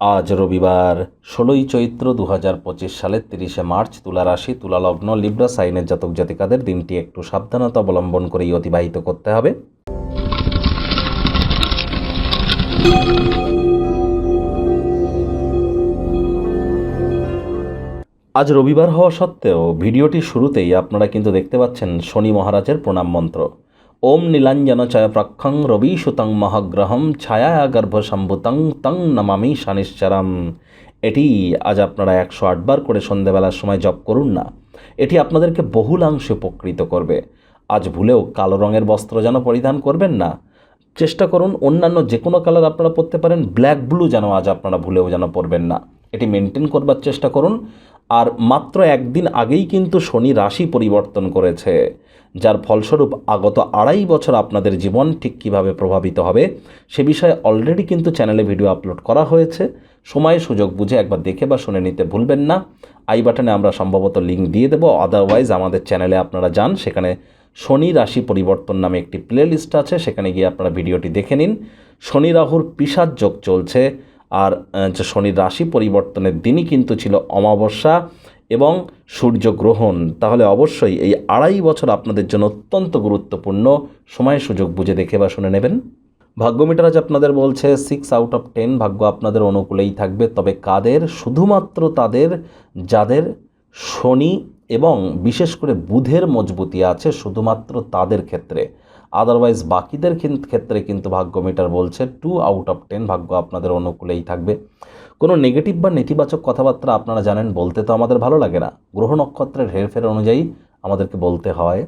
আজ রবিবার, ষোলোই চৈত্র দু হাজার পঁচিশ সালের তিরিশে মার্চ তুলা রাশি তুলা লগ্ন লিব্রা সাইনের জাতক জাতিকাদের দিনটি একটু সাবধানতা অবলম্বন করেই অতিবাহিত করতে হবে। আজ রবিবার হওয়া সত্ত্বেও ভিডিওটি শুরুতেই আপনারা কিন্তু দেখতে পাচ্ছেন শনি মহারাজের প্রণাম মন্ত্র। ওম নীলাঞ্জন চয় প্রক্ষং রবি সুতং মহাগ্রহম ছায়া গর্ভ সম্ভুতং তং নমামি শানিশ্চরম। এটি আজ আপনারা একশো আটবার করে সন্ধেবেলার সময় জপ করুন না। এটি আপনাদেরকে বহুলাংশে উপকৃত করবে। আজ ভুলেও কালো রঙের বস্ত্র যেন পরিধান করবেন না। চেষ্টা করুন অন্যান্য যে কোনো কালার আপনারা পরতে পারেন, ব্ল্যাক ব্লু যেন আজ আপনারা ভুলেও যেন পরবেন না। এটি মেনটেন করবার চেষ্টা করুন। আর মাত্র একদিন আগেই কিন্তু শনি রাশি পরিবর্তন করেছে, যার ফলস্বরূপ আগত আড়াই বছর আপনাদের জীবন ঠিক কীভাবে প্রভাবিত হবে সে বিষয়ে অলরেডি কিন্তু চ্যানেলে ভিডিও আপলোড করা হয়েছে। সময়, সুযোগ বুঝে একবার দেখে বা শুনে নিতে ভুলবেন না। আই বাটনে আমরা সম্ভবত লিঙ্ক দিয়ে দেবো আদারওয়াইজ আমাদের চ্যানেলে আপনারা যান। সেখানে শনি রাশি পরিবর্তন নামে একটি প্লেলিস্ট আছে, সেখানে গিয়ে আপনারা ভিডিওটি দেখে নিন। শনি রাহুর পিসার যোগ চলছে আর যে শনির রাশি পরিবর্তনের দিনই কিন্তু ছিল অমাবস্যা এবং সূর্যগ্রহণ। তাহলে অবশ্যই এই আড়াই বছর আপনাদের জন্য অত্যন্ত গুরুত্বপূর্ণ সময় সুযোগ বুঝে দেখে বা শুনে নেবেন। ভাগ্যমিটার আজ আপনাদের বলছে সিক্স আউট অফ টেন ভাগ্য আপনাদের অনুকূলেই থাকবে। তবে কাদের? শুধুমাত্র তাদের, যাদের শনি এবং বিশেষ করে বুধের মজবুতি আছে, শুধুমাত্র তাদের ক্ষেত্রে। আদারওয়াইজ বাকিদের ক্ষেত্রে কিন্তু ভাগ্য মিটার বলছে টু আউট অফ টেন ভাগ্য আপনাদের অনুকূলেই থাকবে। কোনো নেগেটিভ বা নেতিবাচক কথাবার্তা আপনারা জানেন, বলতে তো আমাদের ভালো লাগে না। গ্রহ নক্ষত্রের হেরফের অনুযায়ী আমাদেরকে বলতে হয়,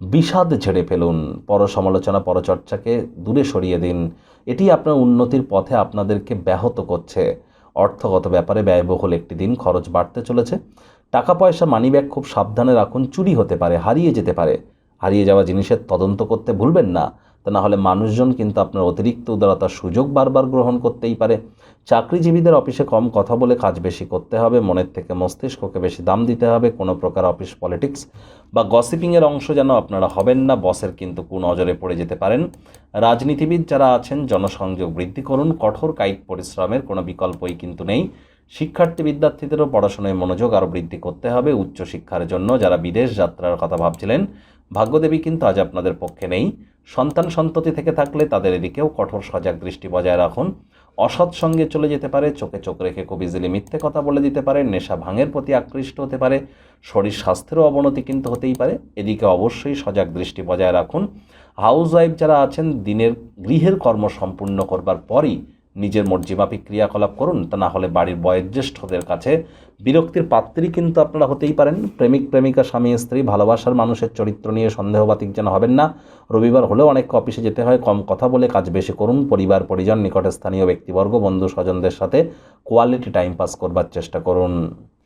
বিষাদ ঝেড়ে ফেলুন পর সমালোচনা পরচর্চাকে দূরে সরিয়ে দিন। এটি আপনার উন্নতির পথে আপনাদেরকে ব্যাহত করছে। অর্থগত ব্যাপারে ব্যয়বহুল একটি দিন, খরচ বাড়তে চলেছে। টাকা পয়সা মানিব্যাগ খুব সাবধানে রাখুন, চুরি হতে পারে, হারিয়ে যেতে পারে। হারিয়ে যাওয়া জিনিসের তদন্ত করতে ভুলবেন না। তা না হলে মানুষজন কিন্তু আপনার অতিরিক্ত উদারতার সুযোগ বারবার গ্রহণ করতেই পারে। চাকরিজীবীদের অফিসে কম কথা বলে কাজ বেশি করতে হবে, মনের থেকে মস্তিষ্ককে বেশি দাম দিতে হবে, কোনো প্রকার অফিস পলিটিক্স বা গসিপিংয়ের অংশ যেন আপনারা হবেন না, বসের কিন্তু কুনজরে পড়ে যেতে পারেন। রাজনীতিবিদ যারা আছেন, জনসংযোগ বৃদ্ধি করুন, কঠোর কায়িক পরিশ্রমের কোনো বিকল্পই কিন্তু নেই। শিক্ষার্থী বিদ্যার্থীদেরও পড়াশোনায় মনোযোগ আরও বৃদ্ধি করতে হবে। উচ্চশিক্ষার জন্য যারা বিদেশ যাত্রার কথা ভাবছিলেন ভাগ্যদেবী কিন্তু আজ আপনাদের পক্ষে নেই। সন্তান সন্ততি থেকে থাকলে তাদের এদিকেও কঠোর সজাগ দৃষ্টি বজায় রাখুন। অসৎ সঙ্গে চলে যেতে পারে, চোখে চোখ রেখে খুব ইজিলি মিথ্যে কথা বলে দিতে পারে, নেশা ভাঙের প্রতি আকৃষ্ট হতে পারে, শরীর স্বাস্থ্যেরও অবনতি কিন্তু হতেই পারে। এদিকে অবশ্যই সজাগ দৃষ্টি বজায় রাখুন। হাউস ওয়াইফ যারা আছেন, দিনের গৃহের কর্ম সম্পূর্ণ করবার পরই নিজের মর্জিমাফিক ক্রিয়াকলাপ করুন, তা না হলে বাড়ির বয়োজ্যেষ্ঠদের কাছে বিরক্তির পাত্রী কিন্তু আপনারা হতেই পারেন। প্রেমিক, প্রেমিকা, স্বামী, স্ত্রী, ভালোবাসার মানুষের চরিত্র নিয়ে সন্দেহবাতিক যেন হবেন না। রবিবার হলেও অনেক অফিসে যেতে হয়, কম কথা বলে কাজ বেশি করুন। পরিবার, পরিজন, নিকটস্থানীয় ব্যক্তিবর্গ বন্ধু স্বজনদের সাথে কোয়ালিটি টাইম পাস করবার চেষ্টা করুন।